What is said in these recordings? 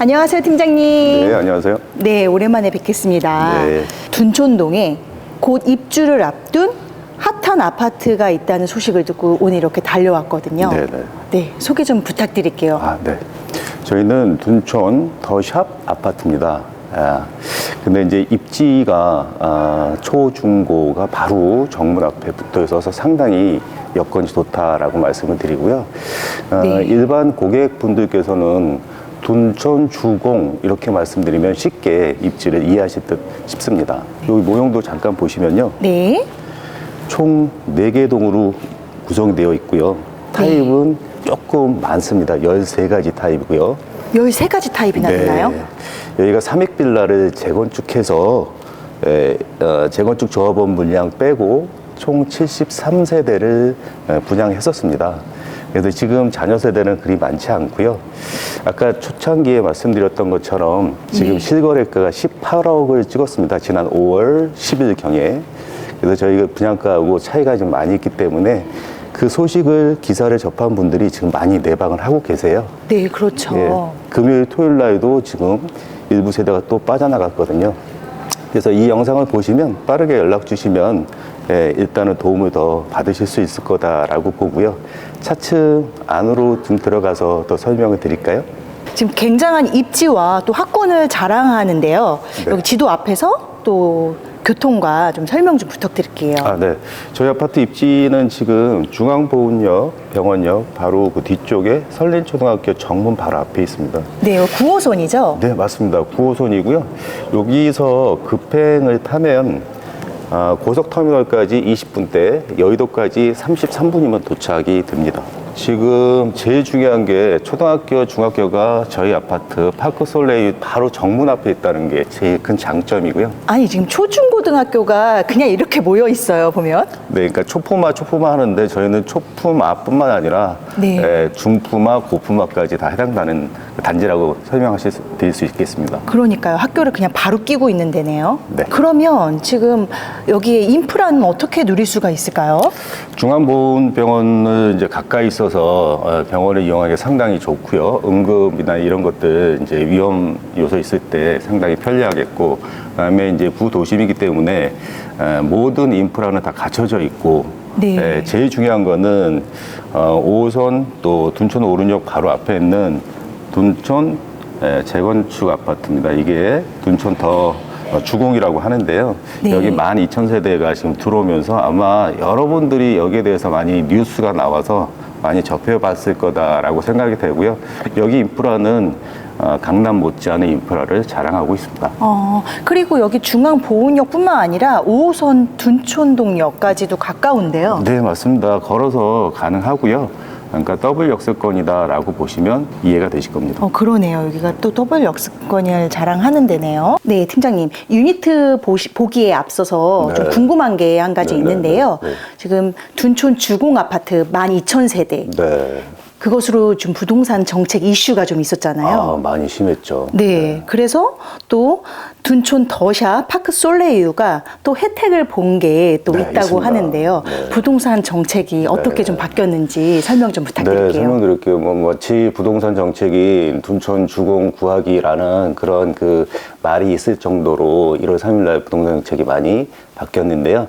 안녕하세요, 팀장님. 네, 안녕하세요. 네, 오랜만에 뵙겠습니다. 네. 둔촌동에 곧 입주를 앞둔 핫한 아파트가 있다는 소식을 듣고 오늘 이렇게 달려왔거든요. 네, 네. 네, 소개 좀 부탁드릴게요. 아, 네. 저희는 둔촌 더샵 아파트입니다. 아, 근데 이제 입지가 아, 초중고가 바로 정문 앞에 붙어 있어서 상당히 여건이 좋다라고 말씀을 드리고요. 아, 네. 일반 고객분들께서는 둔촌 주공 이렇게 말씀드리면 쉽게 입지를 이해하실 듯 싶습니다. 여기 모형도 잠깐 보시면요. 네. 총 4개 동으로 구성되어 있고요. 타입은 조금 많습니다. 13가지 타입이고요. 13가지 타입이 나 되나요? 네. 여기가 삼익빌라를 재건축해서 에, 어, 재건축 조합원 물량 빼고 총 73세대를 분양했었습니다. 그래서 지금 자녀 세대는 그리 많지 않고요. 아까 초창기에 말씀드렸던 것처럼 지금 네. 실거래가가 18억을 찍었습니다. 지난 5월 10일 경에. 그래서 저희가 분양가하고 차이가 좀 많이 있기 때문에 그 소식을 기사를 접한 분들이 지금 많이 내방을 하고 계세요. 네, 그렇죠. 예, 금요일, 토요일 날도 지금 일부 세대가 또 빠져나갔거든요. 그래서 이 영상을 보시면 빠르게 연락 주시면 예, 일단은 도움을 더 받으실 수 있을 거다라고 보고요. 차츰 안으로 좀 들어가서 더 설명을 드릴까요? 지금 굉장한 입지와 또 학권을 자랑하는데요. 네. 여기 지도 앞에서 또 교통과 좀 설명 좀 부탁드릴게요. 아, 네. 저희 아파트 입지는 지금 중앙보훈역, 병원역 바로 그 뒤쪽에 설린초등학교 정문 바로 앞에 있습니다. 네, 9호선이죠? 네, 맞습니다. 9호선이고요. 여기서 급행을 타면 아, 고속터미널까지 20분대, 여의도까지 33분이면 도착이 됩니다. 지금 제일 중요한 게 초등학교, 중학교가 저희 아파트 파크 솔레이 바로 정문 앞에 있다는 게 제일 큰 장점이고요. 아니, 지금 초중고등학교가 그냥 이렇게 모여 있어요, 보면. 네, 그러니까 초품화, 초품화 하는데 저희는 초품화뿐만 아니라 네. 에, 중품화, 고품화까지 다 해당되는 단지라고 설명하실 수, 드릴 수 있겠습니다. 그러니까요. 학교를 그냥 바로 끼고 있는 데네요. 네. 그러면 지금 여기에 인프라는 어떻게 누릴 수가 있을까요? 중앙보훈병원을 이제 가까이 있어서 어, 병원을 이용하기 상당히 좋고요. 응급이나 이런 것들 이제 위험 요소 있을 때 상당히 편리하겠고, 그다음에 이제 구도심이기 때문에 에, 모든 인프라는 다 갖춰져 있고, 네. 에, 제일 중요한 거는 어, 5호선 또 둔촌 오른역 바로 앞에 있는 둔촌 에, 재건축 아파트입니다. 이게 둔촌 더 어, 주공이라고 하는데요. 네. 여기 12,000세대가 지금 들어오면서 아마 여러분들이 여기에 대해서 많이 뉴스가 나와서 많이 접해봤을 거다라고 생각이 되고요. 여기 인프라는 어, 강남 못지않은 인프라를 자랑하고 있습니다. 어, 그리고 여기 중앙 보훈역뿐만 아니라 5호선 둔촌동역까지도 가까운데요. 네, 맞습니다. 걸어서 가능하고요. 그러니까 더블 역세권이다라고 보시면 이해가 되실 겁니다. 어, 그러네요. 여기가 또 더블 역습권을 자랑하는 데네요. 네, 팀장님. 유니트 보시, 보기에 앞서서 좀 네. 궁금한 게 한 가지 네, 네, 있는데요. 네, 네. 지금 둔촌 주공 아파트 12,000세대. 네. 그것으로 좀 부동산 정책 이슈가 좀 있었잖아요. 아, 많이 심했죠. 네, 그래서 또 둔촌 더샵 파크 솔레이유가 또 혜택을 본 게 또 네, 있다고 있습니다. 하는데요. 네. 부동산 정책이 어떻게 좀 바뀌었는지 설명 좀 네, 부탁드릴게요. 설명드릴게요. 뭐, 마치 부동산 정책이 둔촌 주공 구하기라는 그런 그 말이 있을 정도로 1월 3일날 부동산 정책이 많이 바뀌었는데요.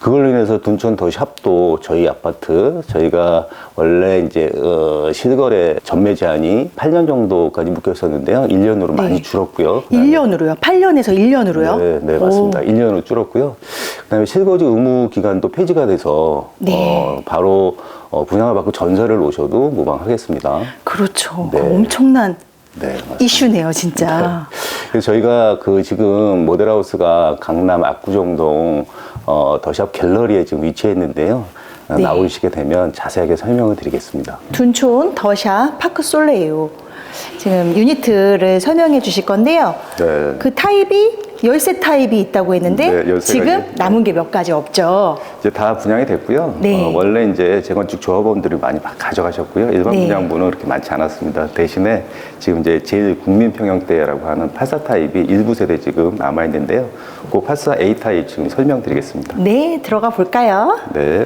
그걸로 인해서 둔촌 더 샵도 저희 아파트, 저희가 원래 이제, 어, 실거래 전매 제한이 8년 정도까지 묶였었는데요. 1년으로 많이 줄었고요. 그다음에 1년으로요? 8년에서 1년으로요? 네, 네, 맞습니다. 1년으로 줄었고요. 그다음에 실거주 의무 기간도 폐지가 돼서 네. 어, 바로 어, 분양을 받고 전세를 놓으셔도 무방하겠습니다. 그렇죠. 네. 엄청난 네, 맞습니다. 이슈네요, 진짜. 그래서 저희가 그 지금 모델하우스가 강남 압구정동 어, 더샵 갤러리에 지금 위치해 있는데요. 어, 네. 나오시게 되면 자세하게 설명을 드리겠습니다. 둔촌 더샵 파크 솔레이유. 지금 유니트를 설명해 주실 건데요. 네. 그 타입이 열세 타입이 있다고 했는데 네, 13 지금 가지. 남은 게 몇 가지 없죠. 이제 다 분양이 됐고요. 네. 어, 원래 이제 재건축 조합원들이 많이 막 가져가셨고요. 일반 네. 분양분은 그렇게 많지 않았습니다. 대신에 지금 이제 제일 국민 평형대라고 하는 84 타입이 일부 세대 지금 남아 있는데요. 그 84A 타입 지금 설명드리겠습니다. 네, 들어가 볼까요? 네.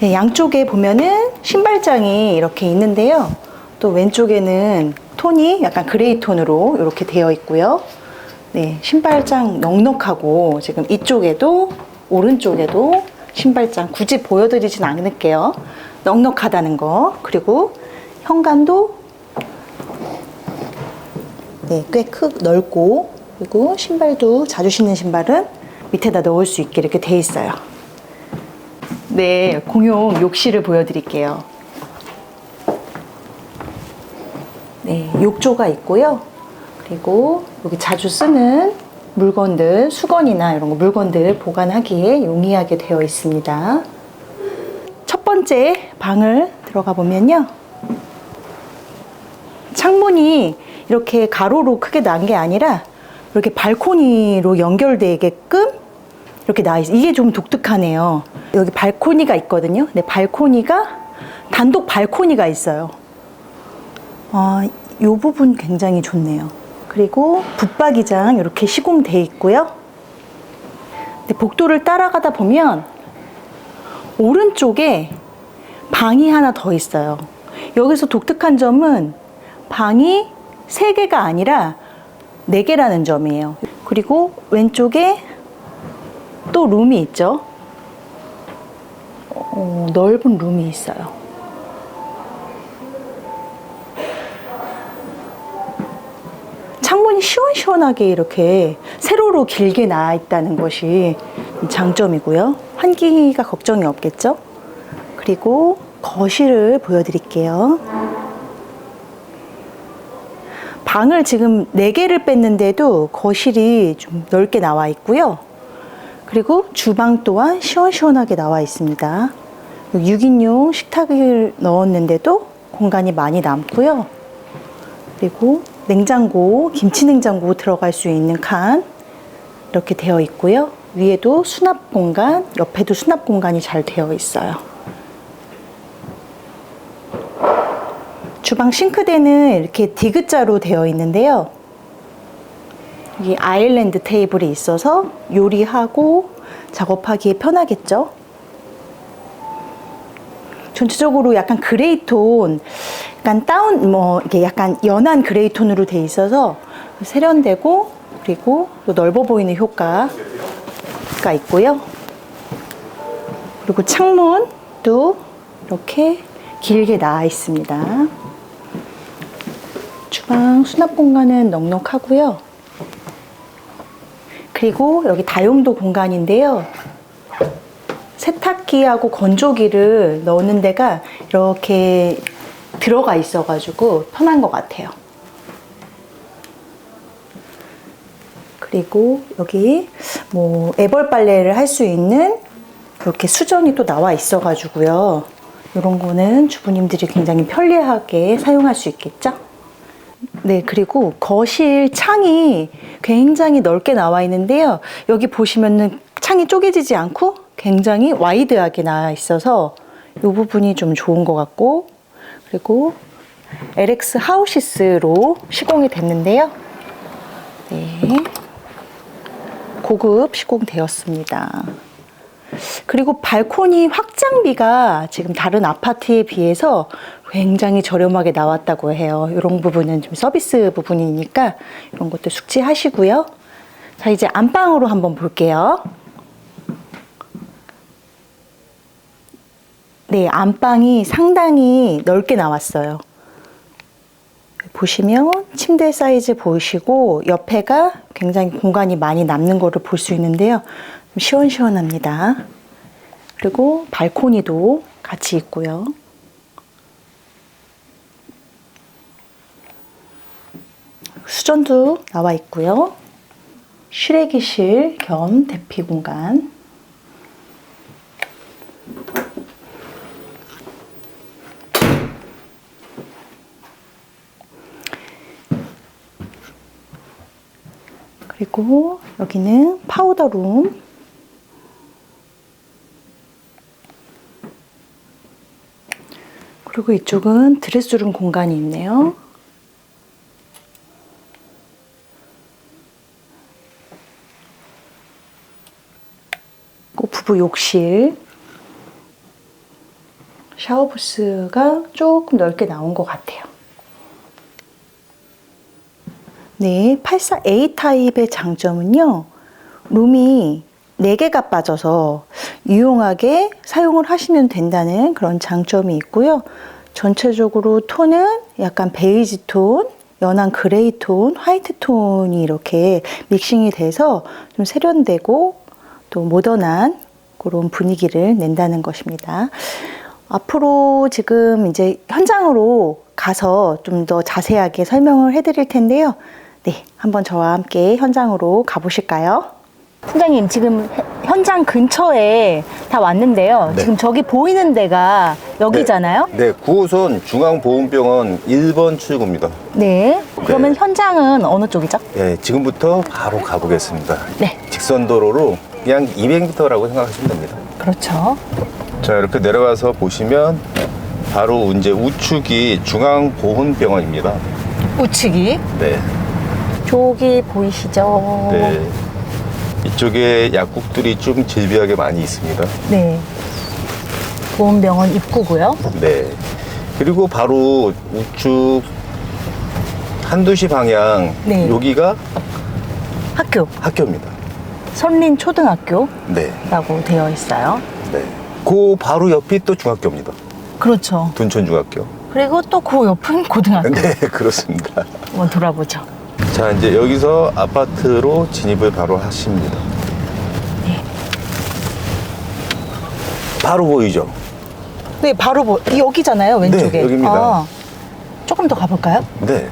네, 양쪽에 보면은 신발장이 이렇게 있는데요. 또 왼쪽에는 톤이 약간 그레이 톤으로 이렇게 되어 있고요. 네, 신발장 넉넉하고 지금 이쪽에도 오른쪽에도 신발장 굳이 보여드리진 않을게요. 넉넉하다는 거. 그리고 현관도 네, 꽤 크, 넓고 그리고 신발도 자주 신는 신발은 밑에다 넣을 수 있게 이렇게 돼 있어요. 네, 공용 욕실을 보여드릴게요. 네, 욕조가 있고요. 그리고 여기 자주 쓰는 물건들, 수건이나 이런 거 물건들 보관하기에 용이하게 되어 있습니다. 첫 번째 방을 들어가 보면요. 창문이 이렇게 가로로 크게 난 게 아니라 이렇게 발코니로 연결되게끔 이렇게 나 있어요. 이게 좀 독특하네요. 여기 발코니가 있거든요. 근데 발코니가 단독 발코니가 있어요. 아, 이 부분 굉장히 좋네요. 그리고 붙박이장 이렇게 시공돼 있고요. 복도를 따라가다 보면 오른쪽에 방이 하나 더 있어요. 여기서 독특한 점은 방이 세 개가 아니라 네 개라는 점이에요. 그리고 왼쪽에 또 룸이 있죠. 어, 넓은 룸이 있어요. 시원시원하게 이렇게 세로로 길게 나 있다는 것이 장점이고요. 환기가 걱정이 없겠죠? 그리고 거실을 보여드릴게요. 방을 지금 4개를 뺐는데도 거실이 좀 넓게 나와 있고요. 그리고 주방 또한 시원시원하게 나와 있습니다. 6인용 식탁을 넣었는데도 공간이 많이 남고요. 그리고 냉장고, 김치 냉장고 들어갈 수 있는 칸 이렇게 되어 있고요. 위에도 수납 공간, 옆에도 수납 공간이 잘 되어 있어요. 주방 싱크대는 이렇게 디귿자로 되어 있는데요. 여기 아일랜드 테이블이 있어서 요리하고 작업하기에 편하겠죠. 전체적으로 약간 그레이 톤, 약간 다운, 뭐, 이렇게 약간 연한 그레이 톤으로 돼 있어서 세련되고, 그리고 또 넓어 보이는 효과가 있고요. 그리고 창문도 이렇게 길게 나와 있습니다. 주방 수납 공간은 넉넉하고요. 그리고 여기 다용도 공간인데요. 세탁기하고 건조기를 넣는 데가 이렇게 들어가 있어가지고 편한 것 같아요. 그리고 여기 뭐 애벌 빨래를 할 수 있는 이렇게 수전이 또 나와 있어가지고요. 이런 거는 주부님들이 굉장히 편리하게 사용할 수 있겠죠? 네, 그리고 거실 창이 굉장히 넓게 나와 있는데요. 여기 보시면은 창이 쪼개지지 않고 굉장히 와이드하게 나와 있어서 이 부분이 좀 좋은 것 같고, 그리고 LX 하우시스로 시공이 됐는데요. 네. 고급 시공되었습니다. 그리고 발코니 확장비가 지금 다른 아파트에 비해서 굉장히 저렴하게 나왔다고 해요. 이런 부분은 좀 서비스 부분이니까 이런 것도 숙지하시고요. 자, 이제 안방으로 한번 볼게요. 네, 안방이 상당히 넓게 나왔어요. 보시면 침대 사이즈 보시고 옆에가 굉장히 공간이 많이 남는 거를 볼 수 있는데요. 좀 시원시원합니다. 그리고 발코니도 같이 있고요. 수전도 나와 있고요. 쉬레기실 겸 대피 공간. 그리고 여기는 파우더룸. 그리고 이쪽은 드레스룸 공간이 있네요. 그 부부 욕실. 샤워 부스가 조금 넓게 나온 것 같아요. 네, 84A 타입의 장점은요. 룸이 4개가 빠져서 유용하게 사용을 하시면 된다는 그런 장점이 있고요. 전체적으로 톤은 약간 베이지 톤, 연한 그레이 톤, 화이트 톤이 이렇게 믹싱이 돼서 좀 세련되고 또 모던한 그런 분위기를 낸다는 것입니다. 앞으로 지금 이제 현장으로 가서 좀 더 자세하게 설명을 해드릴 텐데요. 네, 한번 저와 함께 현장으로 가보실까요? 팀장님, 지금 현장 근처에 다 왔는데요. 네. 지금 저기 보이는 데가 여기잖아요. 네, 9호선 중앙보훈병원 1번 출구입니다. 네. 그러면 현장은 어느 쪽이죠? 네, 지금부터 바로 가보겠습니다. 네. 직선 도로로 그냥 200m라고 생각하시면 됩니다. 그렇죠. 자, 이렇게 내려가서 보시면 바로 이제 우측이 중앙보훈병원입니다. 우측이. 네. 저기 보이시죠? 네. 이쪽에 약국들이 좀 질비하게 많이 있습니다. 네. 보험병원 입구고요. 네. 그리고 바로 우측 한두시 방향 네. 여기가 학교. 학교입니다. 선린 초등학교라고 네. 되어 있어요. 네. 그 바로 옆이 또 중학교입니다. 그렇죠. 둔촌 중학교. 그리고 또 그 옆은 고등학교. 네, 그렇습니다. 한번 돌아보죠. 자, 이제 여기서 아파트로 진입을 바로 하십니다. 네. 바로 보이죠? 네, 바로 보, 여기잖아요, 왼쪽에. 네, 여기입니다. 아, 조금 더 가볼까요? 네.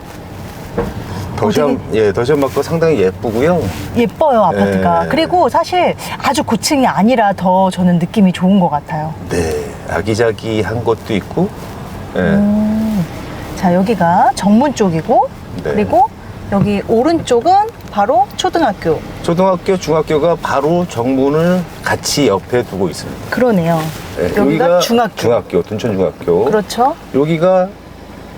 더샵, 예, 더샵 맞고 상당히 예쁘고요. 예뻐요, 아파트가. 네. 그리고 사실 아주 고층이 아니라 더 저는 느낌이 좋은 것 같아요. 네. 아기자기한 것도 있고, 예. 음, 자, 여기가 정문 쪽이고, 네. 그리고 여기 오른쪽은 바로 초등학교. 초등학교, 중학교가 바로 정문을 같이 옆에 두고 있습니다. 그러네요. 네, 여기가, 중학교. 중학교, 둔촌중학교. 그렇죠. 여기가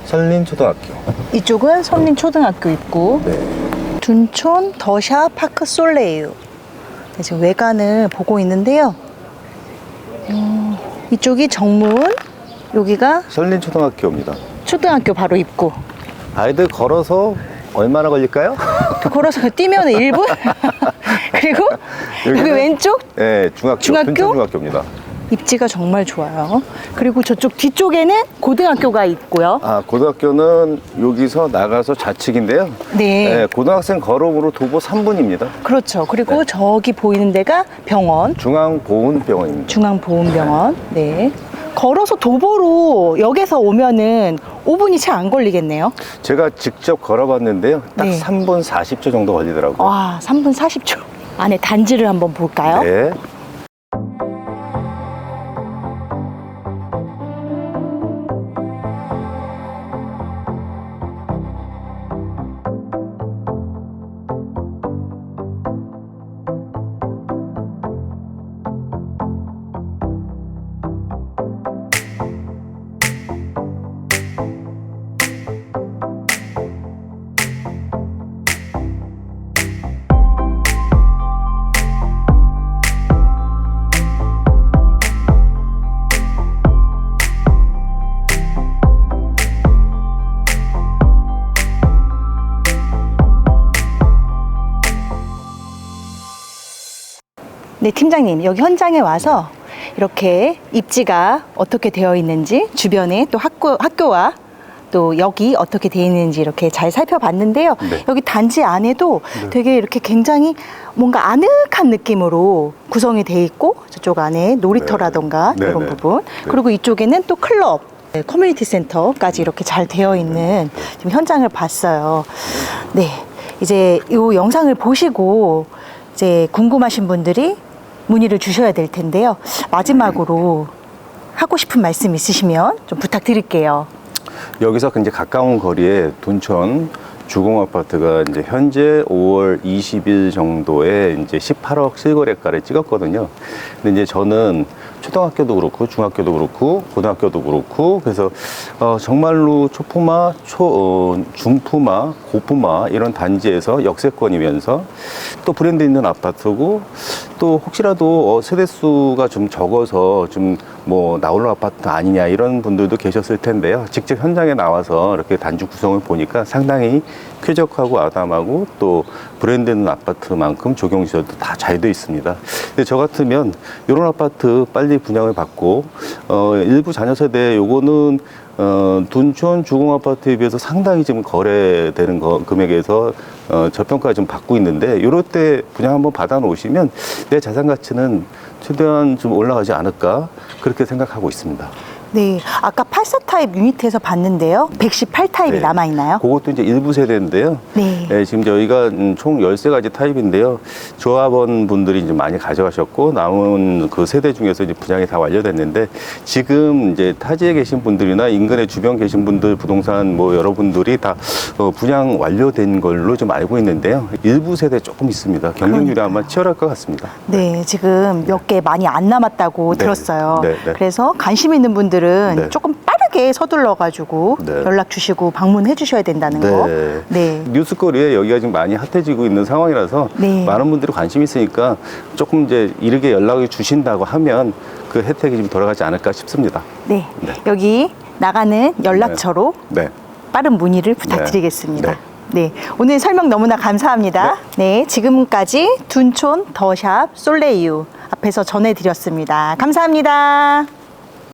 설린초등학교. 이쪽은 선린 초등학교 있고, 네. 둔촌 더샵 파크 솔레유. 네, 지금 외관을 보고 있는데요. 음, 이쪽이 정문, 여기가 설린초등학교입니다. 초등학교 바로 입구. 아이들 걸어서 얼마나 걸릴까요? 걸어서 뛰면 1분? 그리고 여기 여기는- 왼쪽 네, 중학교, 중학교? 둔촌중학교입니다. 입지가 정말 좋아요. 그리고 저쪽 뒤쪽에는 고등학교가 있고요. 아, 고등학교는 여기서 나가서 좌측인데요. 네. 고등학생 걸음으로 도보 3분입니다. 그렇죠. 그리고 네. 저기 보이는 데가 병원, 중앙보훈병원입니다. 중앙보훈병원. 네. 걸어서 도보로 역에서 오면은 5분이 채 안 걸리겠네요. 제가 직접 걸어봤는데요. 딱 네. 3분 40초 정도 걸리더라고요. 와, 3분 40초. 안에 단지를 한번 볼까요? 네. 네, 팀장님. 여기 현장에 와서 이렇게 입지가 어떻게 되어 있는지 주변에 또 학교, 학교와 또 여기 어떻게 되어 있는지 이렇게 잘 살펴봤는데요. 네. 여기 단지 안에도 되게 이렇게 굉장히 뭔가 아늑한 느낌으로 구성이 돼 있고 저쪽 안에 놀이터라던가 네. 이런 네, 네. 부분 네. 그리고 이쪽에는 또 클럽 네, 커뮤니티 센터까지 이렇게 잘 되어 있는 지금 현장을 봤어요. 네. 이제 이 영상을 보시고 이제 궁금하신 분들이 문의를 주셔야 될 텐데요. 마지막으로 하고 싶은 말씀 있으시면 좀 부탁드릴게요. 여기서 이제 가까운 거리에 둔촌 주공 아파트가 이제 현재 5월 20일 정도에 이제 18억 실거래가를 찍었거든요. 근데 이제 저는 초등학교도 그렇고 중학교도 그렇고 고등학교도 그렇고 그래서 어, 정말로 초품화, 초 어, 중품화, 고품화 이런 단지에서 역세권이면서 또 브랜드 있는 아파트고 또 혹시라도 어, 세대 수가 좀 적어서 좀 뭐 나홀로 아파트 아니냐 이런 분들도 계셨을 텐데요. 직접 현장에 나와서 이렇게 단지 구성을 보니까 상당히 쾌적하고 아담하고 또 브랜드 있는 아파트만큼 적용 시설도 다 잘 돼 있습니다. 근데 저 같으면 이런 아파트 빨리 분양을 받고 어, 일부 자녀 세대 요거는 어, 둔촌 주공 아파트에 비해서 상당히 지금 거래되는 거, 금액에서 어, 저평가 좀 받고 있는데 이럴 때 분양 한번 받아 놓으시면 내 자산 가치는 최대한 좀 올라가지 않을까 그렇게 생각하고 있습니다. 네, 아까 84 타입 유니트에서 봤는데요. 118 타입이 네. 남아 있나요? 그것도 이제 일부 세대인데요. 네. 네, 지금 저희가 음, 총 13가지 타입인데요. 조합원 분들이 이제 많이 가져가셨고, 남은 그 세대 중에서 이제 분양이 다 완료됐는데, 지금 이제 타지에 계신 분들이나 인근에 주변 계신 분들, 부동산 뭐 여러분들이 다 어, 분양 완료된 걸로 좀 알고 있는데요. 일부 세대 조금 있습니다. 경쟁률이 아마 치열할 것 같습니다. 네, 지금 몇 개 많이 안 남았다고 네. 들었어요. 네, 네. 그래서 관심 있는 분들 은 네. 조금 빠르게 서둘러 가지고 네. 연락 주시고 방문해 주셔야 된다는 거. 네. 뉴스거리에 여기가 지금 많이 핫해지고 있는 상황이라서 네. 많은 분들이 관심 있으니까 조금 이제 이르게 연락을 주신다고 하면 그 혜택이 좀 돌아가지 않을까 싶습니다. 네. 네. 여기 나가는 연락처로 네. 빠른 문의를 부탁드리겠습니다. 네. 네. 오늘 설명 너무나 감사합니다. 네. 지금까지 둔촌 더샵 솔레이유 앞에서 전해드렸습니다. 감사합니다.